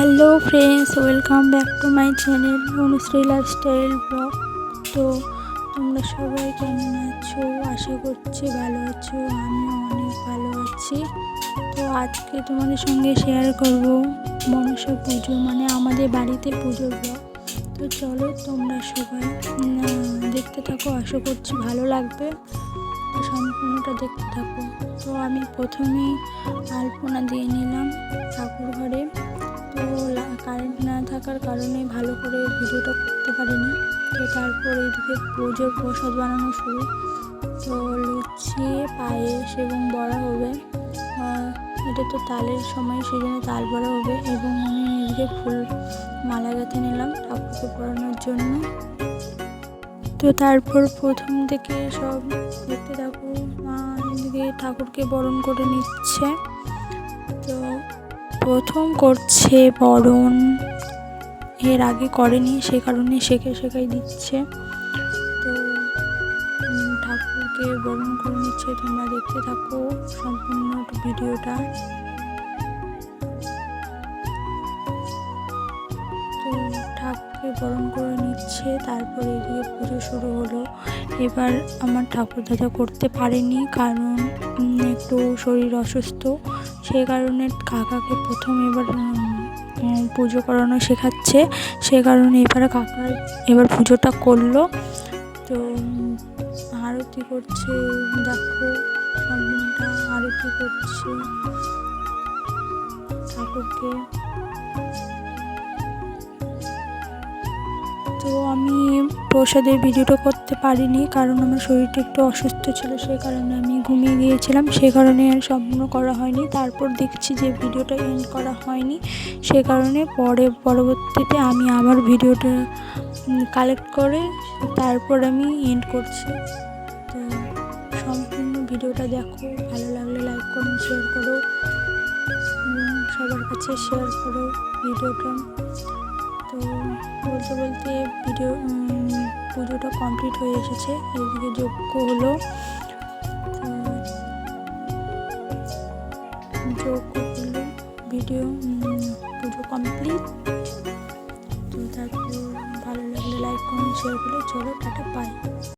Hello friends welcome back to my channel Anushree lifestyle blog তো তোমরা সবাই কেমন আছো? আশা করছি ভালো আছো, আমিও অনেক ভালো আছি। তো আজকে তোমাদের সঙ্গে শেয়ার করব মনসা পুজো মানে আমাদের বাড়িতে পুজো ব্লগ তো চলো তোমরা সবাই দেখতে থাকো, আশা করছি ভালো লাগবে। সম্পূর্ণটা দেখতে থাকো। তো আমি প্রথমেই আলপনা দিয়ে নিলাম, ঠাকুর থাকার কারণে ভালো করে ভিডিওটা করতে পারিনি। তো তারপর এদিকে পুজোর প্রসাদ বানানো শুরু। তো লুচি, পায়েস এবং বড়া হবে। এটা তো তালের সময় সেই জন্য তাল, বড়া হবে এবং আমি এদিকে ফুল মালা গেঁথে নিলাম ঠাকুরকে পড়ানোর জন্য। তো তারপর প্রথম থেকে সব দেখতে থাকো, মা এদিকে ঠাকুরকে বরণ করে নিচ্ছে। তো প্রথম করছে বরণ। এর আগে করেনি, সে কারণে শেখে শেখাই দিচ্ছে। তো ঠাকুরকে বরণ করে নিচ্ছে, তোমরা দেখতে থাকো সম্পূর্ণ ভিডিওটা। তো, ঠাকুরকে বরণ করে নিচ্ছে, তারপরে এদিকে পুজো শুরু হলো। এবার আমার ঠাকুর দাদা করতে পারেনি, কারণ একটু শরীর অসুস্থ। সেই কারণে কাকাকে প্রথম এবার পুজো করানো শেখাচ্ছে। সে কারণে এবার কাকা এবার পুজোটা করল। তো আরতি করছে, দেখো সম্মানটা আরতি করছে। ঠাকুরকে তো আমি প্রসাদের ভিডিওটা করতে পারিনি কারণ আমার শরীরটা একটু অসুস্থ ছিল, সেই কারণে আমি ঘুমিয়ে গিয়েছিলাম। সেই কারণে আর সম্পূর্ণ করা হয়নি। তারপর দেখছি যে ভিডিওটা এন্ড করা হয়নি। সে কারণে পরে পরবর্তীতে আমি আমার ভিডিওটা কালেক্ট করে তারপর আমি এন্ড করছি। তো সম্পূর্ণ ভিডিওটা দেখো। ভালো লাগলে লাইক করো শেয়ার করো। সবার কাছে শেয়ার করো ভিডিওটা। তো বলতে ভিডিও পুজোটা কমপ্লিট হয়ে এসেছে। এদিকে যজ্ঞ হলো। যজ্ঞ হলো ভিডিও পুজো কমপ্লিট তো তারপর ভালো লাগলে লাইক করুন শেয়ার করলে চলো টাটা পাই